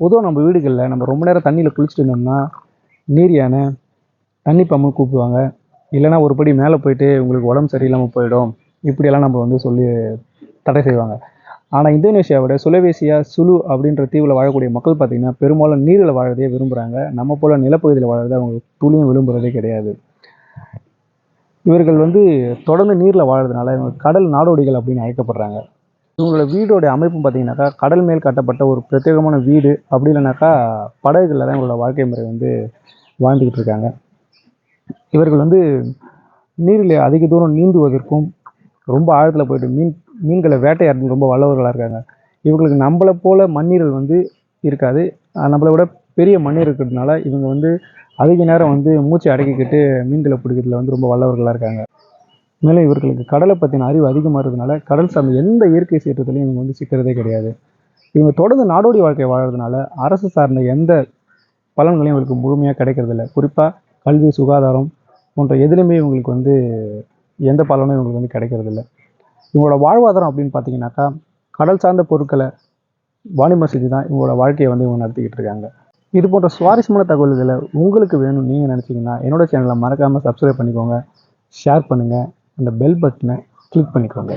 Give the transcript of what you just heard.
பொதுவாக நம்ம வீடுகளில் நம்ம ரொம்ப நேரம் தண்ணியில் குளிச்சுட்டு இருந்தோம்னா நீர் யானை தண்ணி பம்பு கூப்பிடுவாங்க இல்லைன்னா ஒரு படி மேலே போயிட்டு உங்களுக்கு உடம்பு சரியில்லாமல் போயிடும். இப்படியெல்லாம் நம்ம வந்து சொல்லி தடை செய்வாங்க. ஆனால் இந்தோனேஷியாவோட சுலவேசியா சுலு அப்படின்ற தீவில் வாழக்கூடிய மக்கள் பார்த்திங்கன்னா பெரும்பாலும் நீரில் வாழறதே விரும்புகிறாங்க நம்ம போல் நிலப்பகுதியில் வாழறதை அவங்க துளியும் விரும்புகிறதே கிடையாது. இவர்கள் வந்து தொடர்ந்து நீரில் வாழறதுனால இவங்க கடல் நாடோடிகள் அப்படின்னு அழைக்கப்படுறாங்க. இவங்களோட வீடோடைய அமைப்பும் பார்த்தீங்கன்னாக்கா கடல் மேல் கட்டப்பட்ட ஒரு பிரத்யேகமான வீடு அப்படி இல்லைனாக்கா படகுகளில் தான் இவங்களோட வாழ்க்கை முறை வந்து வாழ்ந்துக்கிட்டு இருக்காங்க. இவர்கள் வந்து நீரில் அதிக தூரம் நீந்துவதற்கும் ரொம்ப ஆழத்தில் போயிட்டு மீன் மீன்களை வேட்டையாடுறது ரொம்ப வல்லவர்களாக இருக்காங்க. இவங்களுக்கு நம்மளை போல் மண்ணீரல் வந்து இருக்காது. நம்மளை விட பெரிய மண்ணீர் இருக்கிறதுனால இவங்க வந்து அதிக நேரம் வந்து மூச்சை அடக்கிக்கிட்டு மீன்களை பிடிக்கிறதுல வந்து ரொம்ப வல்லவர்களாக இருக்காங்க. மேலும் இவர்களுக்கு கடலை பற்றின அறிவு அதிகமாக இருக்கிறதுனால கடல் சார்ந்த எந்த இயற்கை சீற்றத்துலையும் இவங்க வந்து சிக்கிறதே கிடையாது. இவங்க தொடர்ந்து நாடோடி வாழ்க்கை வாழறதுனால அரசு சார்ந்த எந்த பலன்களையும் இவங்களுக்கு முழுமையாக கிடைக்கிறதில்ல. குறிப்பாக கல்வி சுகாதாரம் போன்ற எதிலுமே இவங்களுக்கு வந்து எந்த பலனும் இவங்களுக்கு வந்து கிடைக்கிறதில்ல. இவங்களோட வாழ்வாதாரம் அப்படின்னு பார்த்தீங்கன்னாக்கா கடல் சார்ந்த பொருட்களை வாணிபம் செஞ்சு தான் இவங்களோட வாழ்க்கையை வந்து இவங்க நடத்திக்கிட்டு இருக்காங்க. இது போன்ற சுவாரஸ்யமான தகவல்களை உங்களுக்கு வேணும் நீங்கள் நினச்சிங்கன்னா என்னோட சேனலை மறக்காமல் சப்ஸ்கிரைப் பண்ணிக்கோங்க. ஷேர் பண்ணுங்கள் அந்த பெல் பட்டனை கிளிக் பண்ணிக்கோங்க.